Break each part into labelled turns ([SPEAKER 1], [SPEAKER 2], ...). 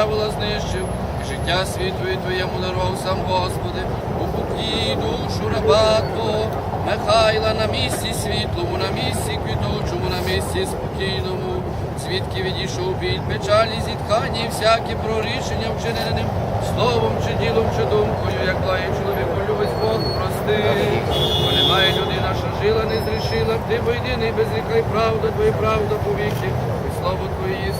[SPEAKER 1] диявола знищив, і життя світу твоєму дарував сам Господи, упокій душу раба Твого, Михайла на місці світлому, на місці квітучому, на місці спокійному, звідки відійшов біль, печалі, зітхання і всякі прорішення вчиненим словом чи ділом, чи думкою, як лає чоловіку любить Бог прости. Бо немає людина, що жила, не зрішила, ти бо єдиний без гріха і правда, твоя правда повіки, і бо ти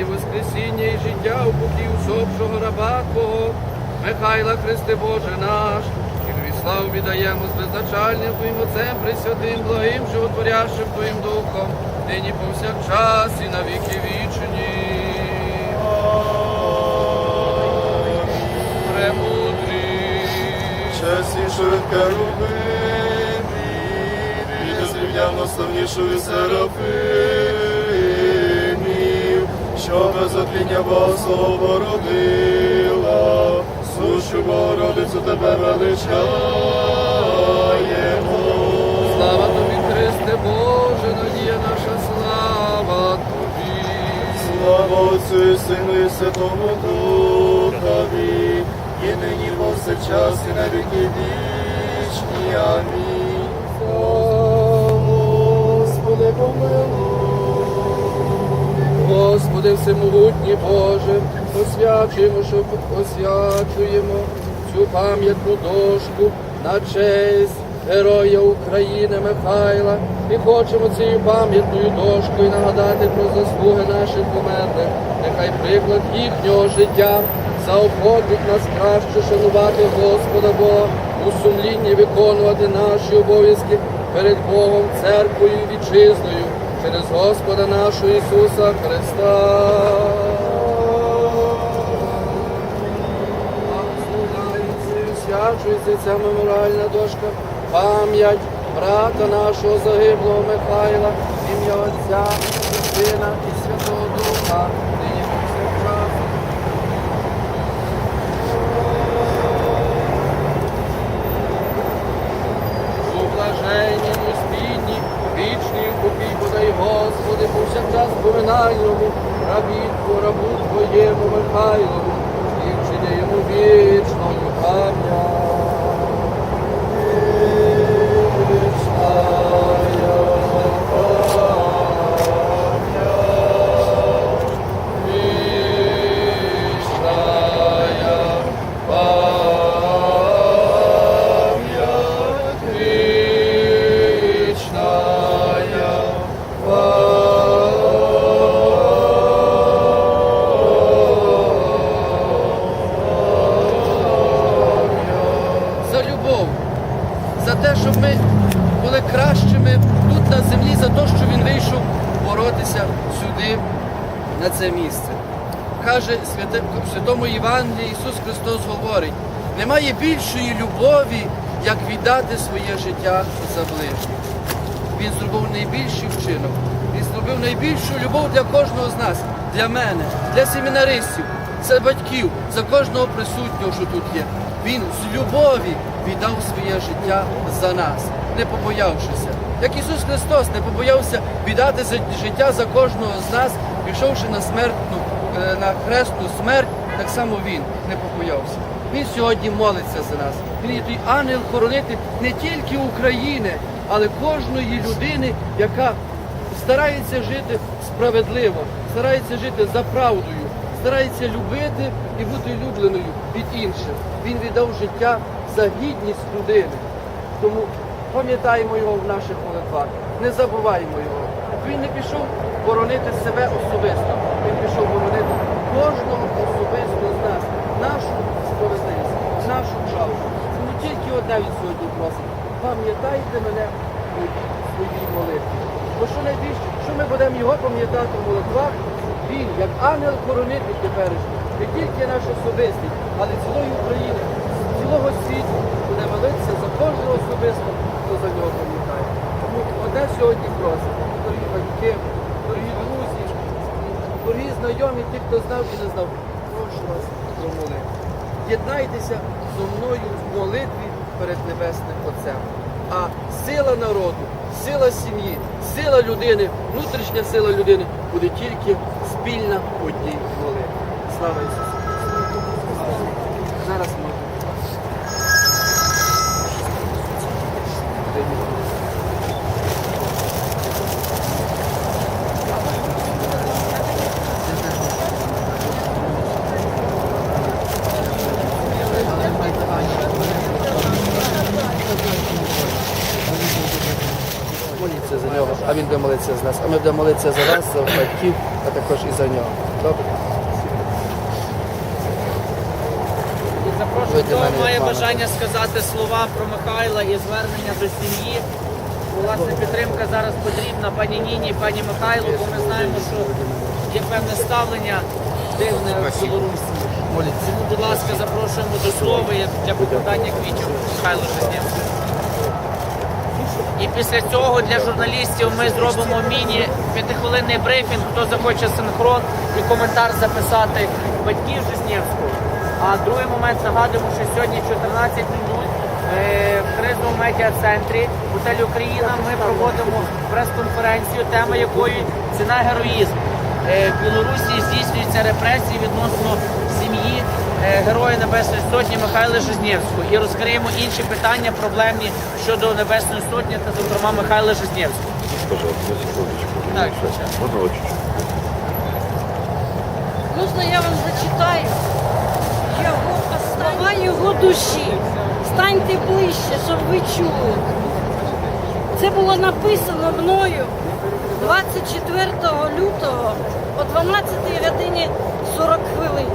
[SPEAKER 1] і воскресіння і життя у покій усопшого раба Твого, Михайла Христе Боже наш, і тобі славу віддаємо з беззначальним Твоїм Отцем, Пресвятим, благим, животворящим Твоїм Духом, нині повсякчас і на віки вічні. Премудрі.
[SPEAKER 2] Чеснішою керубимів, і незрівнянно славнішою серафимів, що без отління Бога породила, сущу Богородицю тебе величаємо.
[SPEAKER 1] Слава тобі, Христе Боже, надія наша слава тобі.
[SPEAKER 2] Слава Отцю і Сину і Святому Духові, і нині повсякчас і на віки вічні. Амінь. Господи,
[SPEAKER 1] всемогутній Боже, освячуємо, що освячуємо цю пам'ятну дошку на честь героя України Михайла. І хочемо цією пам'ятною дошкою нагадати про заслуги наших померлих. Нехай приклад їхнього життя заохотить нас краще шанувати Господа Бога у сумлінні виконувати наші обов'язки перед Богом, церквою і вітчизною через Господа нашого Ісуса Христа. Свячується ця меморіальна дошка, пам'ять брата нашого загиблого Михайла, ім'я Отця, Сина і Святого Духа, нині повсякчас. У блаженнім спідні, покій подай, Господи, повсякчас поминальному, рабі Тво- рабу Твоєму Михайлову, і вчиняємо йому вічною боротися сюди, на це місце. Каже в Святому Євангелії Ісус Христос говорить, немає більшої любові, як віддати своє життя за ближніх. Він зробив найбільший вчинок. Він зробив найбільшу любов для кожного з нас, для мене, для семінаристів, за батьків, за кожного присутнього, що тут є. Він з любові віддав своє життя за нас, не побоявшися. Як Ісус Христос не побоявся віддати життя за кожного з нас, пішовши на смертну, е, на хресну смерть, так само Він не побоявся. Він сьогодні молиться за нас. Він є той ангел-хоронитель не тільки України, але кожної людини, яка старається жити справедливо, старається жити за правдою, старається любити і бути любленою від інших. Він віддав життя за гідність людини. Тому пам'ятаємо його в наших молитвах, не забуваємо його. Він не пішов боронити себе особисто, він пішов боронити кожного особисто з нас, нашу справедливість, нашу правду. Тому тільки одне він сьогодні просить. Пам'ятайте мене у своїй молитві. Бо що найбільше, що ми будемо його пам'ятати в молитвах, він, як ангел-хоронитель теперішній, не тільки наш особистий, але цілої України, цілого за нього пам'ятає. Тому одне сьогодні просить, дорогі батьки, дорогі друзі, дорогі знайомі, ті, хто знав і не знав, прошу вас до молитви. Єднайтеся зо мною в молитві перед Небесним Отцем. А сила народу, сила сім'ї, сила людини, внутрішня сила людини буде тільки спільна одній молитві. Слава Ісусу! Молитися за нас. А ми будемо молитися за вас, за батьків, а також і за нього. Добре?
[SPEAKER 3] Запрошую, хто має
[SPEAKER 1] як
[SPEAKER 3] бажання сказати слова про Михайла і звернення до сім'ї. Власне, підтримка зараз потрібна пані Ніні і пані Михайлу, бо ми знаємо, що є певне ставлення дивне в Білорусі.
[SPEAKER 1] Моліться.
[SPEAKER 3] Тому, будь ласка, запрошуємо до слова і для покладання квітів Михайло Жизнєвського. Після цього для журналістів ми зробимо міні п'ятихвилинний брифінг, хто захоче синхрон і коментар записати батьків Жизнєвського. А другий момент нагадуємо, що сьогодні 14.00 е, в кризовому медіа-центрі готель Україна ми проводимо прес-конференцію, тема якої ціна героїзму. Е, В Білорусі здійснюються репресії відносно сім'ї е, Героя Небесної Сотні Михайла Жизнєвського і розкриємо інші питання проблемні щодо Небесної Сотні та, зокрема, Михайла Жизнєвського.
[SPEAKER 4] Пожалуйста, секундочку.
[SPEAKER 3] Так, сейчас.
[SPEAKER 5] Можна я вам зачитаю його слова його душі. Станьте ближче, щоб ви чули. Це було написано мною 24 лютого о 12 годині 40 хвилин.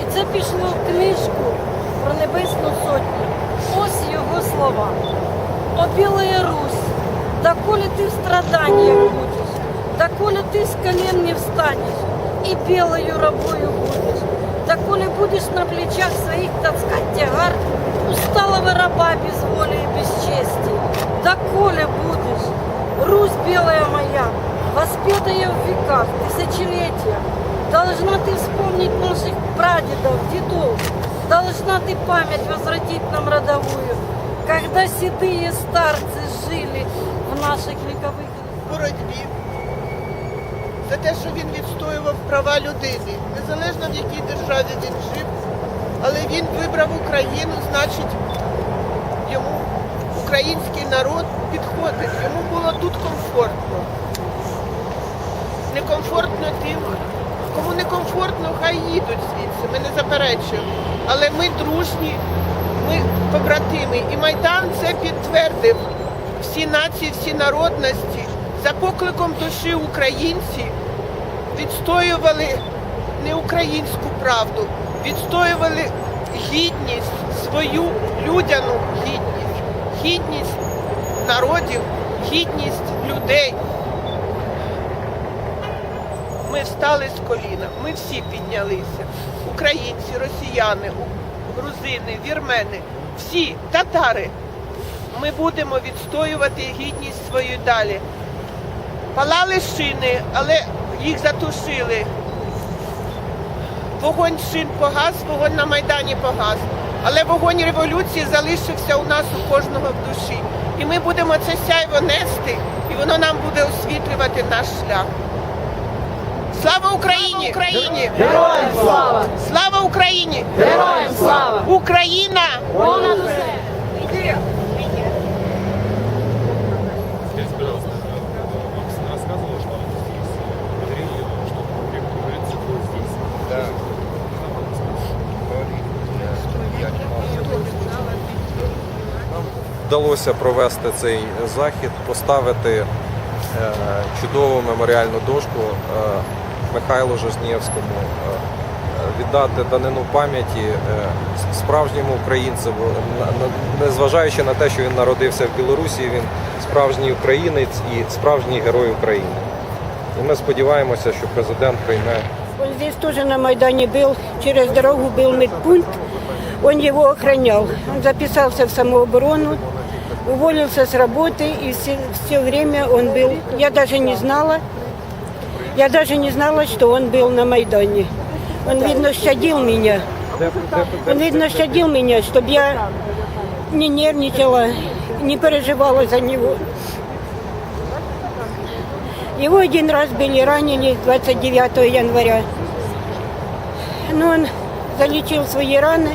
[SPEAKER 5] І це пішло в книжку про Небесну Сотню. Ось його слова. О Білая Русь, доколе ты в страданиях будешь, доколе ты с колен не встанешь и белою рабою будешь, доколе будешь на плечах своих таскать тягар усталого раба без воли и без чести, доколе будешь, Русь белая моя, воспетая в веках, тысячелетия, должна ты вспомнить наших прадедов, дедов, должна ты память возвратить нам родовую, когда седые старцы жили в наших вековых
[SPEAKER 6] боротьбі за те, що він відстоював права людини, незалежно в якій державі він жив, але він вибрав Україну, значить, йому український народ підходить, йому було тут комфортно. Некомфортно тим, кому не комфортно, хай їдуть звідси, ми не заперечуємо. Але ми дружні, ми побратими. І Майдан це підтвердив. Всі нації, всі народності за покликом душі українці відстоювали не українську правду, відстоювали гідність, свою людяну гідність, гідність народів, гідність людей. Ми встали з коліна, ми всі піднялися. Українці, росіяни, грузини, вірмени, всі татари. Ми будемо відстоювати гідність свою далі. Палали шини, але їх затушили. Вогонь шин погас, вогонь на Майдані погас. Але вогонь революції залишився у нас у кожного в душі. І ми будемо це сяйво нести, і воно нам буде освітлювати наш шлях. Слава Україні! Україні!
[SPEAKER 5] Героям слава!
[SPEAKER 6] Слава Україні!
[SPEAKER 5] Героям слава!
[SPEAKER 6] Україна!
[SPEAKER 5] Понад усе!
[SPEAKER 7] Скажите, пожалуйста, вам сын рассказывал, что он здесь говорил, что революция была здесь? Да.
[SPEAKER 4] Вдалося провести цей захід, поставити е, чудову меморіальну дошку е, Михайлу Жизнєвському, е, віддати данину пам'яті е, с- справжньому українцю, на- на- незважаючи на те, що він народився в Білорусі, він справжній українець і справжній герой України. І ми сподіваємося, що президент прийме
[SPEAKER 8] Он здесь тоже на Майдане был, через дорогу был медпункт, он его охранял. Он записался в самооборону, уволился с работы, и все, все время он был, я даже не знала, я даже не знала, что он был на Майдане. Он, видно, щадил меня. Он, видно, щадил меня, чтобы я не нервничала, не переживала за него. Его один раз били, ранили 29 января. Но он залечил свои раны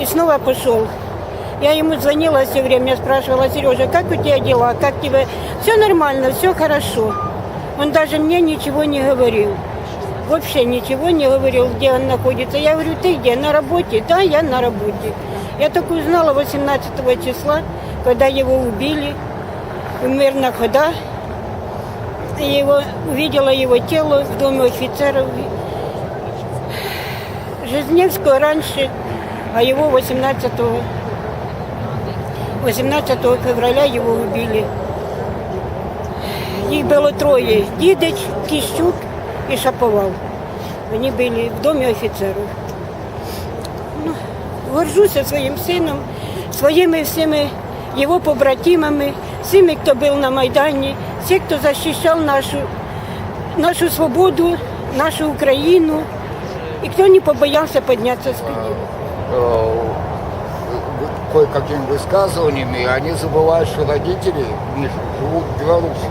[SPEAKER 8] и снова пошел. Я ему звонила все время, спрашивала, Сережа, как у тебя дела, как тебе? Все нормально, все хорошо. Он даже мне ничего не говорил. Вообще ничего не говорил, где он находится. Я говорю, ты где, на работе? Да, я на работе. Я только узнала 18 числа, когда его убили в мирных ходах. И Его, увидела его тело в доме офицеров. Жизневского раньше, а его 18 18 февраля его убили. Їх було троє. Дідич, Кіщук і Шаповал. Вони були в домі офіцерів. Ну, горжуся своїм сином, своїми всіми його побратимами, всіми, хто був на Майдані, всі, хто захищав нашу, нашу свободу, нашу Україну, і хто не побоявся піднятися з колін.
[SPEAKER 9] э, кое-какими высказываниями, они забывают, что родители Миши живут в Беларуси.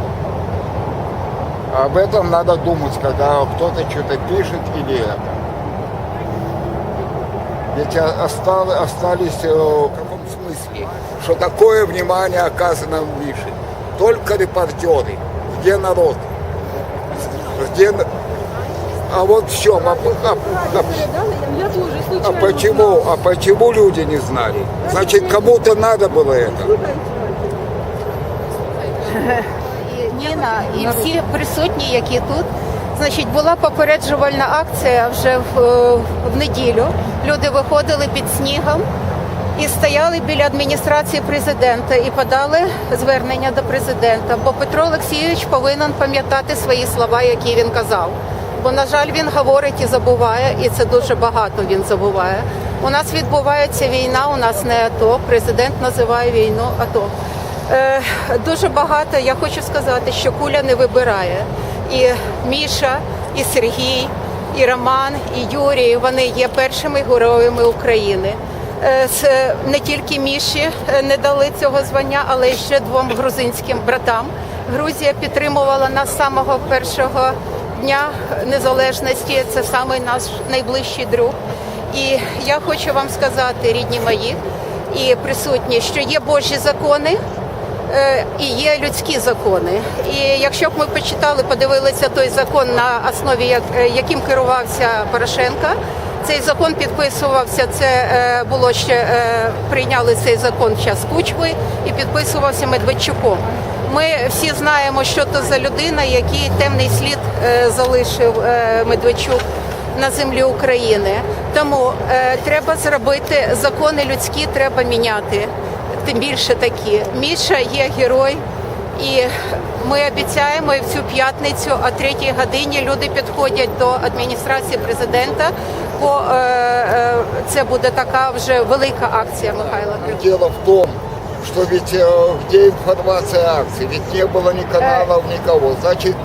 [SPEAKER 9] Об этом надо думать, когда кто-то что-то пишет или это. Ведь осталось, остались э, в каком смысле, что такое внимание оказано Мише. Только репортеры. Где народ? Где... А вот в чем? А, а- а- а почему? А почему люди не знали? Значит, кому-то надо было это.
[SPEAKER 10] І і всі присутні, які тут. Значить, була попереджувальна акція вже в, е, в неділю. Люди виходили під снігом і стояли біля адміністрації президента і подали звернення до президента. Бо Петро Олексійович повинен пам'ятати свої слова, які він казав. Бо, на жаль, він говорить і забуває, і це дуже багато він забуває. У нас відбувається війна, у нас не АТО. Президент називає війну АТО. Е, дуже багато. Я хочу сказати, що куля не вибирає. І Міша, і Сергій, і Роман, і Юрій вони є першими героями України. Е, Не тільки Міші е, не дали цього звання, але й ще двом грузинським братам. Грузія підтримувала нас з самого першого дня незалежності. Це самий наш найближчий друг. І я хочу вам сказати, рідні мої і присутні, що є Божі закони. Е, і є людські закони. І якщо б ми почитали, подивилися той закон на основі е, яким керувався Порошенко, цей закон підписувався. Це е, було ще прийняли цей закон час Кучми і підписувався Медведчуком. Ми всі знаємо, що то за людина, який темний слід залишив Медведчук на землі України. Тому треба зробити закони людські, треба міняти. Тим більше такі. Міша є герой, і ми обіцяємо і в цю п'ятницю о третій годині люди підходять до адміністрації президента. Бо е, е, це буде така вже велика акція Михайла.
[SPEAKER 9] Дело в том, что ведь где информация акции? Ведь не было ни каналов, никого. Значит,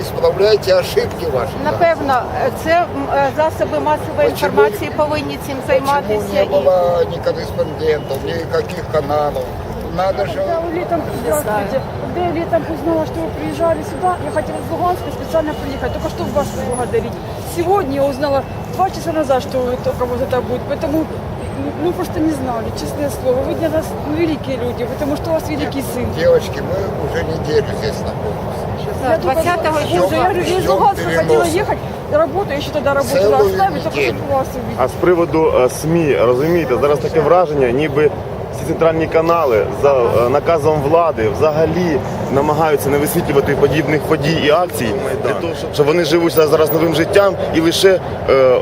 [SPEAKER 9] э, исправляйте ошибки ваши. да.
[SPEAKER 10] Напевно, це м, е, засоби масової
[SPEAKER 9] Почему-
[SPEAKER 10] інформації повинні цим
[SPEAKER 9] Почему
[SPEAKER 10] займатися.
[SPEAKER 9] не
[SPEAKER 10] і-
[SPEAKER 9] было ни корреспондентов, никаких каналов? Надо же...
[SPEAKER 11] Я летом, здравствуйте, когда я летом узнала, что вы приезжали сюда, я хотела из Луганска специально приехать, только что вас поблагодарить. Сегодня я узнала два часа назад, что вы только вот это будет, поэтому ну, мы просто не знали, честное слово. Вы для нас ну, великие люди, потому что у вас великий сын.
[SPEAKER 9] Девочки, мы уже неделю здесь находимся.
[SPEAKER 10] Да, 20
[SPEAKER 11] Боже, я говорю, я Луганска хотела ехать, тогда работала,
[SPEAKER 9] Целую
[SPEAKER 11] оставить, только вас.
[SPEAKER 12] А з приводу е, СМІ, розумієте, зараз таке враження, ніби всі центральні канали за е, наказом влади взагалі намагаються не висвітлювати подібних подій і акцій, для того, щоб- щоб вони живуть зараз новим життям і лише е,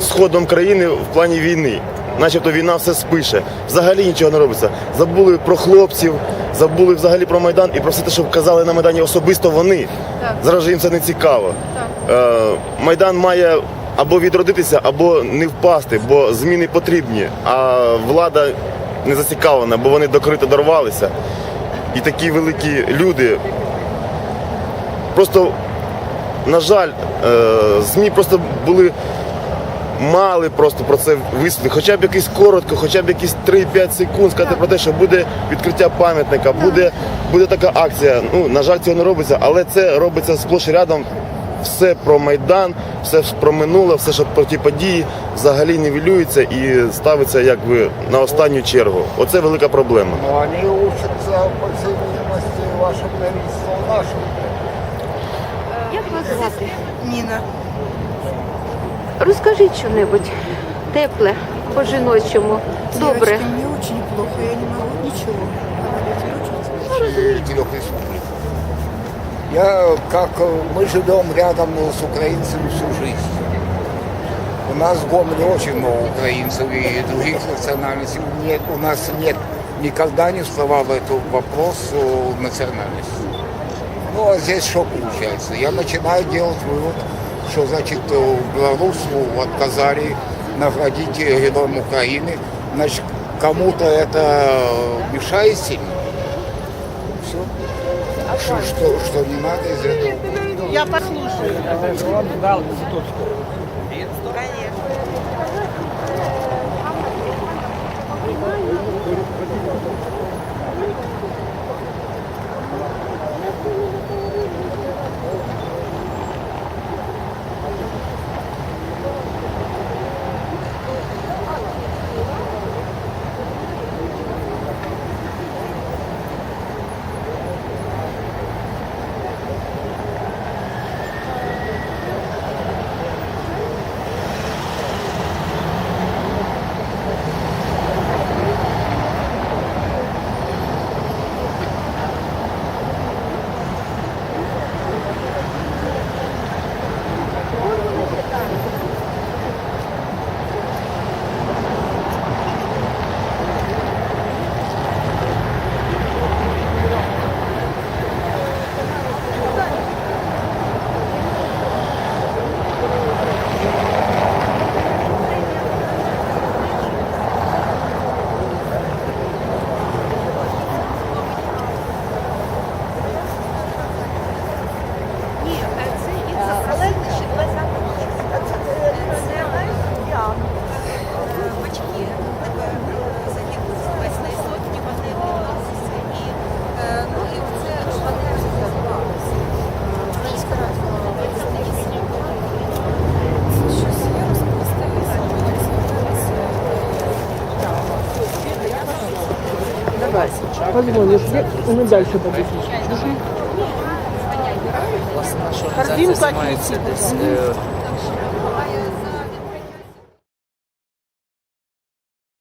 [SPEAKER 12] сходом країни в плані війни. Начебто війна все спише. Взагалі нічого не робиться. Забули про хлопців, забули взагалі про Майдан і про все те, що казали на Майдані особисто вони.
[SPEAKER 10] Так.
[SPEAKER 12] Зараз же їм це не цікаво. Е, Майдан має або відродитися, або не впасти, бо зміни потрібні, а влада не зацікавлена, бо вони до крита дорвалися. І такі великі люди просто на жаль, е, ЗМІ просто були мали просто про це висвітлити. Хоча б якийсь коротко, хоча б якісь 3-5 секунд сказати про те, що буде відкриття пам'ятника, буде, буде така акція. Ну, на жаль, цього не робиться, але це робиться сплош і рядом. Все про Майдан, все про минуле, все, що про ті події взагалі нівелюється і ставиться якби на останню чергу. Оце велика проблема.
[SPEAKER 9] Но они учатся, по видимости, вашим правительству.
[SPEAKER 13] Як вас звати?
[SPEAKER 5] Ніна.
[SPEAKER 13] Розкажіть що-небудь тепле, по-жіночому. Добре.
[SPEAKER 5] Мне очень плохо, я не могу ничего
[SPEAKER 9] и трех республик. Я, как э, мы живем рядом с украинцами всю жизнь. У нас в Гомеле очень много украинцев и других национальностей. Нет, у нас нет, никогда не вставал этот вопрос о национальности. Ну, а здесь что получается? Я начинаю делать вывод, что, значит, э, белорусу отказали наградить героем Украины. Значит, кому-то это мешает сильно. Все. Что, что, что не надо из этого.
[SPEAKER 6] Я послушаю.
[SPEAKER 3] Власне, наша організація займається десь е,